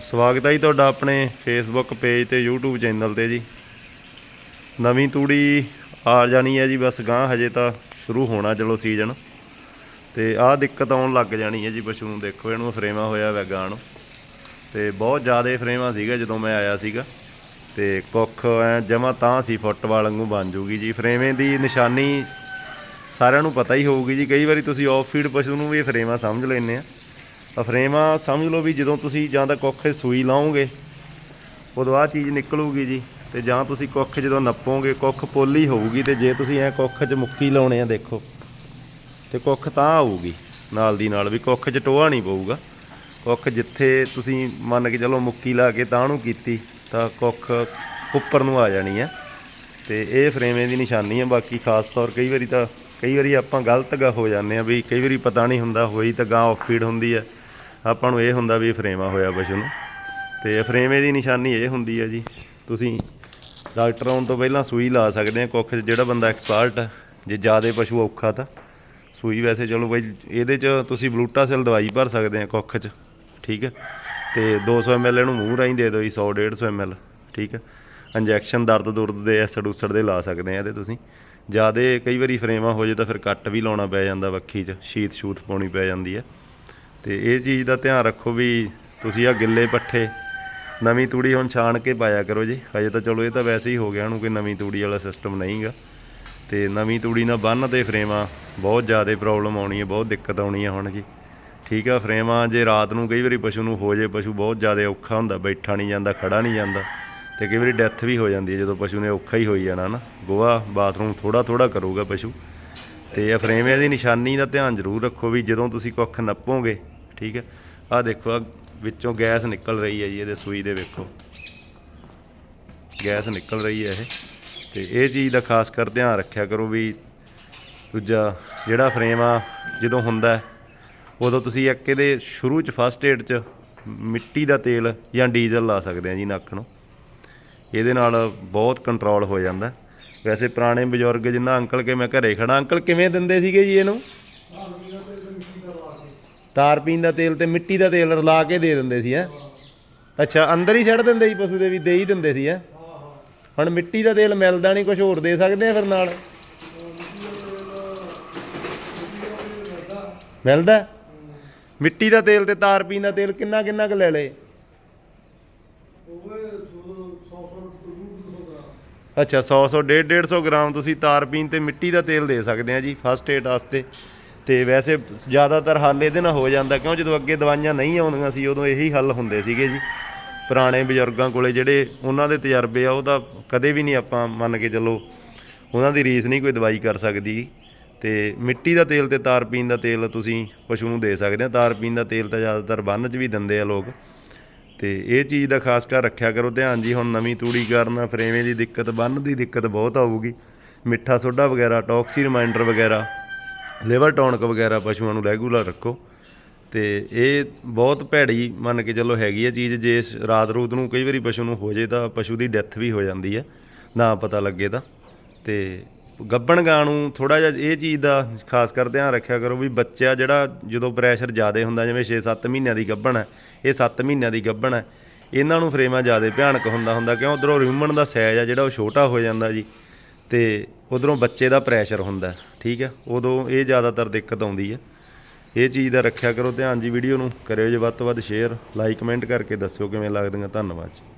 ਸਵਾਗਤ ਹੈ ਜੀ ਤੁਹਾਡਾ ਆਪਣੇ ਫੇਸਬੁੱਕ ਪੇਜ ਤੇ YouTube ਚੈਨਲ ਤੇ ਜੀ। ਨਵੀਂ ਤੂੜੀ ਆ ਜਾਣੀ ਹੈ ਜੀ, ਬਸ ਗਾਂ ਹਜੇ ਤਾਂ ਸ਼ੁਰੂ ਹੋਣਾ ਚਲੋ ਸੀਜ਼ਨ ਤੇ ਆਹ ਦਿੱਕਤ ਆਉਣ ਲੱਗ ਜਾਣੀ ਹੈ ਜੀ, ਪਸ਼ੂ ਨੂੰ ਦੇਖੋ, ਇਹਨੂੰ ਫਰੇਮਾ ਹੋਇਆ ਵੈ ਗਾਂ ਨੂੰ। ਤੇ ਬਹੁਤ ਜ਼ਿਆਦਾ ਫਰੇਮਾ ਸੀਗਾ ਜਦੋਂ ਮੈਂ ਆਇਆ ਸੀਗਾ। ਤੇ ਕੁੱਖ ਐ ਜਮਾ ਤਾਂ ਸੀ ਫੁੱਟਬਾਲ ਵਾਂਗੂ ਬਣ ਜੂਗੀ ਜੀ। ਫਰੇਮੇ ਦੀ ਨਿਸ਼ਾਨੀ ਸਾਰਿਆਂ ਨੂੰ ਪਤਾ ਹੀ ਹੋਊਗੀ ਜੀ। ਕਈ ਵਾਰੀ ਤੁਸੀਂ ਆਫ ਫੀਡ ਪਸ਼ੂ ਨੂੰ ਵੀ ਇਹ ਫਰੇਮਾ ਸਮਝ ਲੈਂਦੇ ਆ। ਫਰੇਮਾਂ ਸਮਝ ਲਓ ਵੀ ਜਦੋਂ ਤੁਸੀਂ ਜਾਂ ਤਾਂ ਕੁੱਖ ਸੂਈ ਲਾਓਗੇ, ਉਦੋਂ ਆਹ ਚੀਜ਼ ਨਿਕਲੂਗੀ ਜੀ। ਤੇ ਜਾਂ ਤੁਸੀਂ ਕੁੱਖ ਜਦੋਂ ਨੱਪੋਗੇ, ਕੁੱਖ ਪੋਲੀ ਹੋਊਗੀ ਤੇ ਜੇ ਤੁਸੀਂ ਐ ਕੁੱਖ 'ਚ ਮੁੱਕੀ ਲਾਉਣੇ ਆ, ਦੇਖੋ, ਤੇ ਕੁੱਖ ਤਾਂ ਆਊਗੀ ਨਾਲ ਦੀ ਨਾਲ ਵੀ, ਕੁੱਖ 'ਚ ਟੋਆ ਨਹੀਂ ਪਊਗਾ। ਕੁੱਖ ਜਿੱਥੇ ਤੁਸੀਂ ਮੰਨ ਕੇ ਚਲੋ ਮੁੱਕੀ ਲਾ ਕੇ ਤਾਂ ਨੂੰ ਕੀਤੀ, ਤਾਂ ਕੁੱਖ ਉੱਪਰ ਨੂੰ ਆ ਜਾਣੀ ਹੈ ਤੇ ਇਹ ਫਰੇਮੇ ਦੀ ਨਿਸ਼ਾਨੀ ਹੈ ਬਾਕੀ ਖਾਸ ਤੌਰ ਕਈ ਵਾਰੀ ਤਾਂ, ਕਈ ਵਾਰੀ ਆਪਾਂ ਗਲਤ ਗਾ ਹੋ ਜਾਂਦੇ ਆ ਵੀ ਕਈ ਵਾਰੀ ਪਤਾ ਨਹੀਂ ਹੁੰਦਾ, ਹੋਈ ਤਾਂ ਗਾਂ ਆਫ ਫੀਡ ਹੁੰਦੀ ਹੈ ਆਪਾਂ ਨੂੰ ਇਹ ਹੁੰਦਾ ਵੀ ਇਹ ਫਰੇਮਾ ਹੋਇਆ ਪਸ਼ੂ ਨੂੰ। ਤੇ ਫਰੇਮੇ ਦੀ ਨਿਸ਼ਾਨੀ ਇਹ ਹੁੰਦੀ ਹੈ ਜੀ। ਤੁਸੀਂ ਡਾਕਟਰ ਆਉਣ ਤੋਂ ਪਹਿਲਾਂ ਸੂਈ ਲਾ ਸਕਦੇ ਆ, ਕੁੱਖ 'ਚ ਜਿਹੜਾ ਬੰਦਾ ਐਕਸਪਰਟ ਹੈ ਜੇ ਜ਼ਿਆਦਾ ਪਸ਼ੂ ਔਖਾ ਤਾਂ। ਸੂਈ ਵੈਸੇ ਚਲੋ ਬਈ, ਇਹਦੇ 'ਚ ਤੁਸੀਂ ਬਲੂਟਾਸੈਲ ਦਵਾਈ ਭਰ ਸਕਦੇ ਆ ਕੁੱਖ 'ਚ, ਠੀਕ ਹੈ ਤੇ 200 ml ਇਹਨੂੰ ਮੂੰਹ ਰਾਹੀਂ ਦੇ ਦਿਓ ਜੀ 100 150 ml ਠੀਕ ਹੈ ਇੰਜੈਕਸ਼ਨ ਦਰਦ ਦੁਰਦ ਦੇ ਐਸਡ ਉਸੜ ਦੇ ਲਾ ਸਕਦੇ ਆ ਇਹਦੇ ਤੁਸੀਂ। ਜਿਆਦੇ ਕਈ ਵਾਰੀ ਫਰੇਮਾ ਹੋ ਜੇ ਤਾਂ ਫਿਰ ਕੱਟ ਵੀ ਲਾਉਣਾ ਪੈ ਜਾਂਦਾ ਵੱਖੀ 'ਚ ਸ਼ੀਤ ਸ਼ੂਤ ਪਾਉਣੀ ਪੈ ਜਾਂਦੀ ਹੈ ਤੇ ਇਹ ਚੀਜ਼ ਦਾ ਧਿਆਨ ਰੱਖੋ ਵੀ ਤੁਸੀਂ ਆ ਗਿੱਲੇ ਪੱਠੇ ਨਵੀਂ ਤੂੜੀ ਹੁਣ ਛਾਣ ਕੇ ਪਾਇਆ ਕਰੋ ਜੀ। ਹਜੇ ਤਾਂ ਚਲੋ ਇਹ ਤਾਂ ਵੈਸੇ ਹੀ ਹੋ ਗਿਆ ਉਹਨੂੰ ਕੋਈ ਨਵੀਂ ਤੂੜੀ ਵਾਲਾ ਸਿਸਟਮ ਨਹੀਂਗਾ। ਤੇ ਨਵੀਂ ਤੂੜੀ ਨਾਲ ਬੰਨ ਤੇ ਫਰੇਮਾਂ ਬਹੁਤ ਜ਼ਿਆਦਾ ਪ੍ਰੋਬਲਮ ਆਉਣੀ ਹੈ, ਬਹੁਤ ਦਿੱਕਤ ਆਉਣੀ ਹੈ ਹੁਣ ਜੀ। ਠੀਕ ਆ, ਫਰੇਮਾਂ ਜੇ ਰਾਤ ਨੂੰ ਕਈ ਵਾਰੀ ਪਸ਼ੂ ਨੂੰ ਹੋ ਜੇ, ਪਸ਼ੂ ਬਹੁਤ ਜ਼ਿਆਦਾ ਔਖਾ ਹੁੰਦਾ, ਬੈਠਾ ਨਹੀਂ ਜਾਂਦਾ, ਖੜਾ ਨਹੀਂ ਜਾਂਦਾ। ਤੇ ਕਈ ਵਾਰੀ ਡੈਥ ਵੀ ਹੋ ਜਾਂਦੀ ਹੈ ਜਦੋਂ ਪਸ਼ੂ ਨੇ ਔਖਾ ਹੀ ਹੋਈ ਜਾਣਾ ਨਾ। ਗੋਹਾ ਬਾਥਰੂਮ ਥੋੜਾ ਥੋੜਾ ਕਰੂਗਾ ਪਸ਼ੂ। ਤੇ ਇਹ ਫਰੇਮਿਆਂ ਦੀ ਨਿਸ਼ਾਨੀ ਦਾ ਧਿਆਨ ਜ਼ਰੂਰ ਰੱਖੋ ਵੀ ਜਦੋਂ ਤੁਸੀਂ ਕੁੱਖ ਨੱਪੋਗੇ ਠੀਕ ਹੈ? ਆਹ ਦੇਖੋ ਆ ਵਿੱਚੋਂ ਗੈਸ ਨਿਕਲ ਰਹੀ ਹੈ ਜੀ, ਇਹਦੇ ਸੂਈ ਦੇ ਵੇਖੋ। ਗੈਸ ਨਿਕਲ ਰਹੀ ਹੈ ਇਹ। ਤੇ ਇਹ ਚੀਜ਼ ਦਾ ਖਾਸ ਕਰ ਧਿਆਨ ਰੱਖਿਆ ਕਰੋ ਵੀ ਦੂਜਾ ਜਿਹੜਾ ਫਰੇਮ ਆ, ਜਦੋਂ ਹੁੰਦਾ ਉਦੋਂ ਤੁਸੀਂ ਇੱਕ ਇਹਦੇ ਸ਼ੁਰੂ ਚ ਫਸਟ ਏਡ ਚ ਮਿੱਟੀ ਦਾ ਤੇਲ ਜਾਂ ਡੀਜ਼ਲ ਲਾ ਸਕਦੇ ਆ ਜੀ ਨੱਕ ਨੂੰ। ਇਹਦੇ ਨਾਲ ਬਹੁਤ ਕੰਟਰੋਲ ਹੋ ਜਾਂਦਾ ਵੈਸੇ ਪੁਰਾਣੇ ਬਜ਼ੁਰਗ ਜਿੰਨਾ ਅੰਕਲ ਕੇ ਮੈਂ ਘਰੇ ਖੜਾ ਅੰਕਲ ਕਿਵੇਂ ਦਿੰਦੇ ਸੀਗੇ ਜੀ ਇਹਨੂੰ? ਤਾਰਪੀਣ ਦਾ ਤੇਲ ਤੇ ਮਿੱਟੀ ਦਾ ਤੇਲ ਰਲਾ ਕੇ ਦੇ ਦਿੰਦੇ ਸੀ, ਹੈ। ਅੱਛਾ, ਅੰਦਰ ਹੀ ਛੱਡ ਦਿੰਦੇ ਸੀ ਪਸ਼ੂ ਦੇ ਵੀ, ਦੇ ਹੀ ਦਿੰਦੇ ਸੀ, ਹੈ। ਹੁਣ ਮਿੱਟੀ ਦਾ ਤੇਲ ਮਿਲਦਾ ਨਹੀਂ ਕੁਝ ਹੋਰ ਦੇ ਸਕਦੇ ਆ ਫਿਰ ਨਾਲ? ਮਿਲਦਾ? ਮਿੱਟੀ ਦਾ ਤੇਲ ਤੇ ਤਾਰ ਪੀਣ ਦਾ ਤੇਲ ਕਿੰਨਾ ਕਿੰਨਾ ਕੁ ਲੈ ਲਏ? ਅੱਛਾ 100 100 150 150 ਗ੍ਰਾਮ ਤੁਸੀਂ ਤਾਰ ਪੀਣ ਤੇ ਮਿੱਟੀ ਦਾ ਤੇਲ ਦੇ ਸਕਦੇ ਆ ਜੀ ਫਸਟ ਏਡ ਵਾਸਤੇ। ਤੇ ਵੈਸੇ ਜ਼ਿਆਦਾਤਰ ਹੱਲ ਇਹਦੇ ਨਾਲ ਹੋ ਜਾਂਦਾ, ਕਿਉਂ ਜਦੋਂ ਅੱਗੇ ਦਵਾਈਆਂ ਨਹੀਂ ਆਉਂਦੀਆਂ ਸੀ, ਉਦੋਂ ਇਹੀ ਹੱਲ ਹੁੰਦੇ ਸੀਗੇ ਜੀ। ਪੁਰਾਣੇ ਬਜ਼ੁਰਗਾਂ ਕੋਲੇ ਜਿਹੜੇ ਉਹਨਾਂ ਦੇ ਤਜਰਬੇ ਆ, ਉਹ ਤਾਂ ਕਦੇ ਵੀ ਨਹੀਂ ਆਪਾਂ ਮੰਨ ਕੇ ਚੱਲੋ ਉਹਨਾਂ ਦੀ ਰੀਸ ਨਹੀਂ ਕੋਈ ਦਵਾਈ ਕਰ ਸਕਦੀ। ਤੇ ਮਿੱਟੀ ਦਾ ਤੇਲ ਤੇ ਤਾਰ ਪੀਣ ਦਾ ਤੇਲ ਤੁਸੀਂ ਪਸ਼ੂ ਨੂੰ ਦੇ ਸਕਦੇ ਆ ਤਾਰ ਪੀਣ ਦਾ ਤੇਲ ਤਾਂ ਜ਼ਿਆਦਾਤਰ ਬੰਨ 'ਚ ਵੀ ਦਿੰਦੇ ਆ ਲੋਕ। ਤੇ ਇਹ ਚੀਜ਼ ਦਾ ਖਾਸ ਕਰ ਰੱਖਿਆ ਕਰੋ ਧਿਆਨ ਜੀ, ਹੁਣ ਨਵੀਂ ਤੂੜੀ ਕਰਨਾ, ਫਰੇਵੇਂ ਦੀ ਦਿੱਕਤ, ਬੰਨ ਦੀ ਦਿੱਕਤ ਬਹੁਤ ਆਊਗੀ। ਮਿੱਠਾ ਸੋਡਾ ਵਗੈਰਾ, ਟੌਕਸੀ ਰਿਮਾਈਂਡਰ ਵਗੈਰਾ ਲਿਵਰ ਟੌਨਕ ਵਗੈਰਾ ਪਸ਼ੂਆਂ ਨੂੰ ਰੈਗੂਲਰ ਰੱਖੋ। ਤੇ ਇਹ ਬਹੁਤ ਭੈੜੀ ਮੰਨ ਕੇ ਚੱਲੋ ਹੈਗੀ ਹੈ ਚੀਜ਼, ਜੇ ਰਾਤ ਰੂਤ ਨੂੰ ਕਈ ਵਾਰੀ ਪਸ਼ੂ ਨੂੰ ਹੋ ਜੇ ਤਾਂ ਪਸ਼ੂ ਦੀ ਡੈਥ ਵੀ ਹੋ ਜਾਂਦੀ ਹੈ ਨਾ ਪਤਾ ਲੱਗੇ ਤਾਂ। ਤੇ ਗੱਬਣ ਗਾਂ ਨੂੰ ਥੋੜਾ ਜਿਹਾ ਇਹ ਚੀਜ਼ ਦਾ ਖਾਸ ਕਰ ਧਿਆਨ ਰੱਖਿਆ ਕਰੋ ਵੀ ਬੱਚਾ ਜਿਹੜਾ ਜਦੋਂ ਪ੍ਰੈਸ਼ਰ ਜ਼ਿਆਦਾ ਹੁੰਦਾ, ਜਿਵੇਂ 6-7 ਮਹੀਨਿਆਂ ਦੀ ਗੱਭਣ ਹੈ, ਇਹ 7 ਮਹੀਨਿਆਂ ਦੀ ਗੱਭਣ ਹੈ, ਇਹਨਾਂ ਨੂੰ ਫਰੇਮਾ ਜ਼ਿਆਦਾ ਭਿਆਨਕ ਹੁੰਦਾ ਹੁੰਦਾ, ਕਿਉਂ ਉਧਰੋਂ ਰਿਊਮਨ ਦਾ ਸਾਈਜ਼ ਆ ਜਿਹੜਾ ਉਹ ਛੋਟਾ ਹੋ ਜਾਂਦਾ ਜੀ। ਤੇ ਉਧਰੋਂ ਬੱਚੇ ਦਾ ਪ੍ਰੈਸ਼ਰ ਹੁੰਦਾ ਠੀਕ ਹੈ? ਉਦੋਂ ਇਹ ਜ਼ਿਆਦਾਤਰ ਦਿੱਕਤ ਆਉਂਦੀ ਹੈ। ਇਹ ਚੀਜ਼ ਦਾ ਰੱਖਿਆ ਕਰੋ ਧਿਆਨ ਜੀ ਵੀਡੀਓ ਨੂੰ, ਕਰਿਓ ਜੇ ਵੱਧ ਤੋਂ ਵੱਧ ਸ਼ੇਅਰ ਲਾਈਕ ਕਮੈਂਟ ਕਰਕੇ ਦੱਸਿਓ ਕਿਵੇਂ ਲੱਗਦੀਆਂ। ਧੰਨਵਾਦ ਜੀ।